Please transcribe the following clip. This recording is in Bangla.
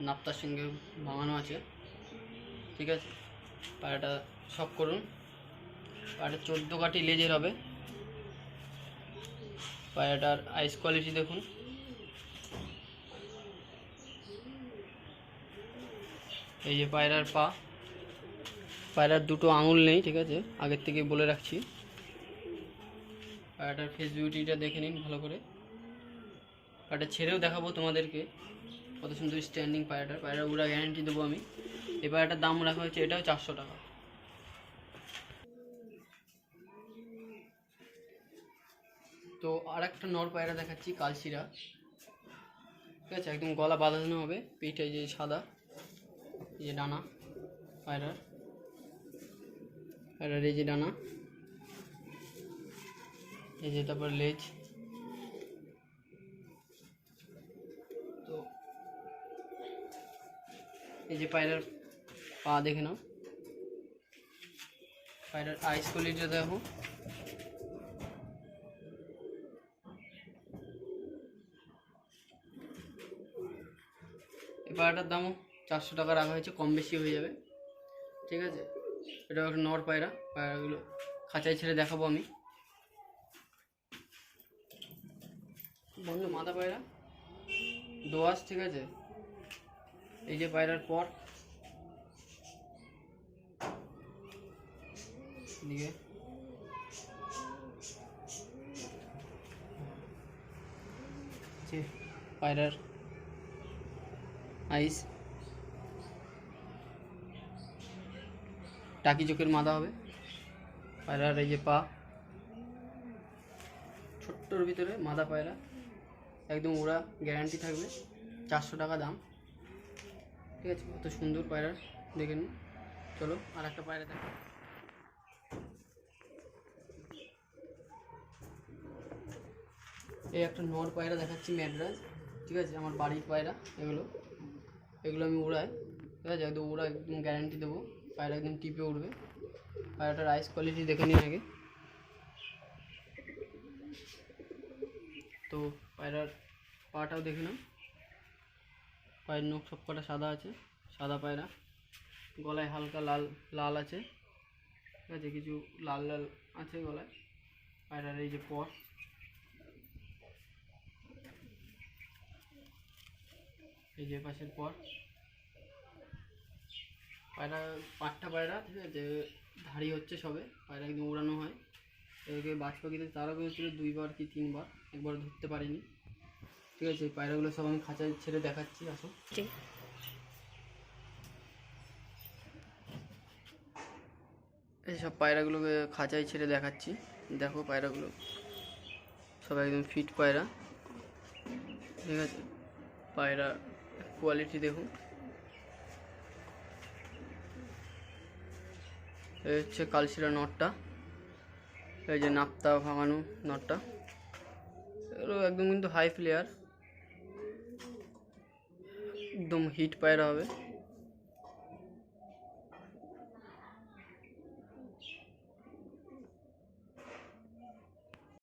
নাপ্তার সঙ্গে ভাঙানো আছে। ঠিক আছে? পায়রাটা সব করুন। পায়রাটা চোদ্দ কাটি লেজের হবে। পায়রাটার আইস কোয়ালিটি দেখুন। এই যে পায়রার পা। পায়রার দুটো আঙুল নেই, ঠিক আছে? আগের থেকে বলে রাখছি। পায়রাটার ফেস বিউটিটা দেখে নিন ভালো করে। পায়রাটা ছেড়েও দেখাবো তোমাদেরকে। কত সুন্দর স্ট্যান্ডিং পায়রাটার। পায়রা উড়া গ্যারান্টি দেবো আমি। এই পায়রাটার দাম রাখা হয়েছে, এটাও চারশো টাকা। তো আর একটা নর পায়রা দেখাচ্ছি, কালশিরা। ঠিক আছে, একদম গলা বাঁধানো হবে পিঠে যে সাদা, এই যে ডানা পায়রার। পায়রার এই যে ডানা, এই যে তারপর লেজ। এই যে পায়রার পা দেখে নাও। পায়রার আইস কোয়ালিটিটা দেখো। এই পায়রাটার দামও চারশো টাকা রাখা হয়েছে, কম বেশি হয়ে যাবে। ঠিক আছে? এটা একটা নর পায়রা। পায়রাগুলো খাঁচায় ছেড়ে দেখাবো আমি। বন্ধু মাথা পায়রা? দোয়াশ ঠিক আছে? এই যে পায়রার পর দিকে যে পায়রার আইস টাকি চোখের মাথা হবে পায়রার এই যে পা ছোট্টর ভিতরে মাথা পায়রা একদম ওরা গ্যারান্টি থাকবে চারশো টাকা দাম ঠিক আছে, কত সুন্দর পায়রা, দেখে নিন। চলো আর একটা পায়রা দেখ। এই একটা নর পায়রা দেখাচ্ছি ম্যাড্রাস ঠিক আছে? আমার বাড়ির পায়রা, এগুলো। এগুলো আমি উড়াই, ঠিক আছে? একদম ওরা একদম গ্যারান্টি দেবো, পায়রা একদম টিপে উঠবে পায়রাটার আইস কোয়ালিটি দেখে নিন আগে। তো পায়রার পাটাও দেখে নাও। পায়ের নখ সব কটা সাদা আছে, সাদা পায়রা। গলায় হালকা লাল লাল আছে। ঠিক আছে, কিছু লাল লাল আছে গলায়। পায়রার এই যে পর। এই যে পাশের পর। পায়রা, পাঁচটা পায়রা, ঠিক আছে, ধাড়ি হচ্ছে সবে। পায়রা একদম উড়ানো হয়। এদিকে বাজ পাখিতে তারা হয়েছিল দুইবার কি তিনবার, একবার ধরতে পারিনি। ঠিক আছে এই পায়রাগুলো সব আমি খাঁচায় ছেড়ে দেখাচ্ছি আসো সব পায়রাগুলোকে খাঁচায় ছেড়ে দেখাচ্ছি। দেখো পায়রাগুলো। সব একদম ফিট পায়রা। ঠিক আছে পায়রা কোয়ালিটি দেখুন। এই হচ্ছে কালশিরা নটটা। এই যে নাপ্তা ভাঙানো নটটা। এগুলো একদম কিন্তু হাই প্লেয়ার একদম হিট পায়রা হবে।